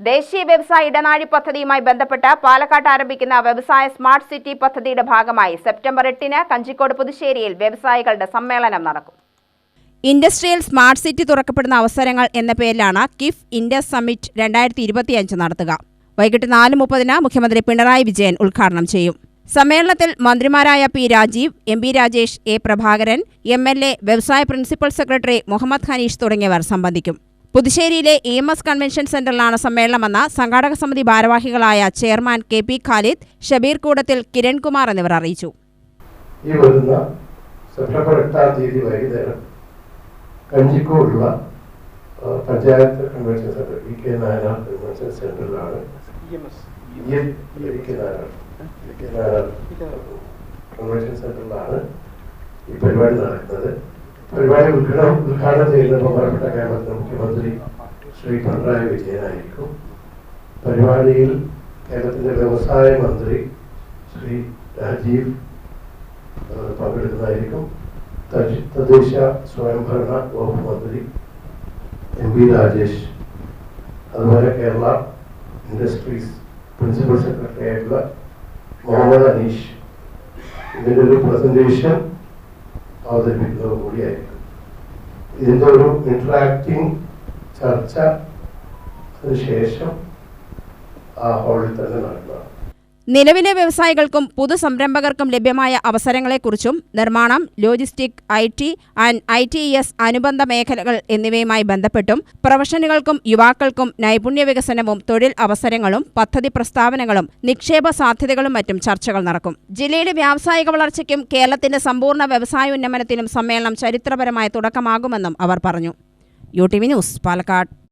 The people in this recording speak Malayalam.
ദേശീയ വ്യവസായ ഇടനാഴി പദ്ധതിയുമായി ബന്ധപ്പെട്ട് പാലക്കാട്ട് ആരംഭിക്കുന്ന വ്യവസായ സ്മാർട്ട് സിറ്റി പദ്ധതിയുടെ ഭാഗമായി സെപ്റ്റംബർ എട്ടിന് കഞ്ചിക്കോട് പുതുശ്ശേരിയിൽ വ്യവസായികളുടെ സമ്മേളനം നടക്കും. ഇൻഡസ്ട്രിയൽ സ്മാർട്ട് സിറ്റി തുറക്കപ്പെടുന്ന അവസരങ്ങൾ എന്ന പേരിലാണ് കിഫ് ഇൻഡസ് സമ്മിറ്റ് രണ്ടായിരത്തി ഇരുപത്തിയഞ്ച് നടത്തുക. വൈകിട്ട് നാല് മുപ്പതിന് മുഖ്യമന്ത്രി പിണറായി വിജയൻ ഉദ്ഘാടനം ചെയ്യും. സമ്മേളനത്തിൽ മന്ത്രിമാരായ P Rajeev M P Rajesh A Prabhakaran M L A വ്യവസായ പ്രിൻസിപ്പൽ സെക്രട്ടറി മുഹമ്മദ് ഖനീഷ് തുടങ്ങിയവർ സംബന്ധിക്കും. പുതുശ്ശേരിയിലെ ഇ എം എസ് കൺവെൻഷൻ സെന്ററിലാണ് സമ്മേളനമെന്ന് സംഘാടക സമിതി ഭാരവാഹികളായ chairman K P Khalid Shabeer Koodathil Kirankumar എന്നിവർ അറിയിച്ചു. ഈ വരുന്ന സെപ്റ്റംബർ എട്ടാം തീയതി വൈകുന്നേരം കഞ്ചിക്കോടുള്ള panchayat convention centre V K Nayanar convention സെന്ററിലാണ് convention സെന്ററിലാണ് ഈ പരിപാടി നടക്കുന്നത്. പരിപാടി ഉദ്ഘാടനം ഉദ്ഘാടനം ചെയ്യുന്ന ബഹുമാനപ്പെട്ട കേരളത്തിലെ മുഖ്യമന്ത്രി ശ്രീ പിണറായി വിജയനായിരിക്കും. പരിപാടിയിൽ കേരളത്തിന്റെ വ്യവസായ മന്ത്രി ശ്രീ രാജീവ് പങ്കെടുക്കുന്നതായിരിക്കും. തദ്ദേശ- സ്വയംഭരണ വകുപ്പ് മന്ത്രി എം വി രാജേഷ്. അതുപോലെ കേരള ഇൻഡസ്ട്രീസ് പ്രിൻസിപ്പൽ സെക്രട്ടറി ആയിട്ടുള്ള മുഹമ്മദ് അനീഷ്. ഇതിന്റെ ഒരു പ്രസന്റേഷൻ അവതരിപ്പിക്കുന്നത് കൂടിയായിരിക്കും. ഇതിന്റെ ഒരു ഇന്ററാക്ടിങ് ചർച്ച. അതിനുശേഷം ആ ഹാളിൽ തന്നെ നടന്നതാണ് നിലവിലെ വ്യവസായികൾക്കും പുതുസംരംഭകർക്കും ലഭ്യമായ അവസരങ്ങളെക്കുറിച്ചും നിർമ്മാണം logistic I T and I T S അനുബന്ധ മേഖലകൾ എന്നിവയുമായി ബന്ധപ്പെട്ടും പ്രൊഫഷനുകൾക്കും യുവാക്കൾക്കും നൈപുണ്യ വികസനവും തൊഴിൽ അവസരങ്ങളും പദ്ധതി പ്രസ്താവനകളും നിക്ഷേപ സാധ്യതകളും മറ്റും ചർച്ചകൾ നടക്കും. ജില്ലയുടെ വ്യാവസായിക വളർച്ചയ്ക്കും കേരളത്തിന്റെ സമ്പൂർണ വ്യവസായ ഉന്നമനത്തിനും സമ്മേളനം ചരിത്രപരമായ തുടക്കമാകുമെന്നും അവർ പറഞ്ഞു. U T V news Palakkad.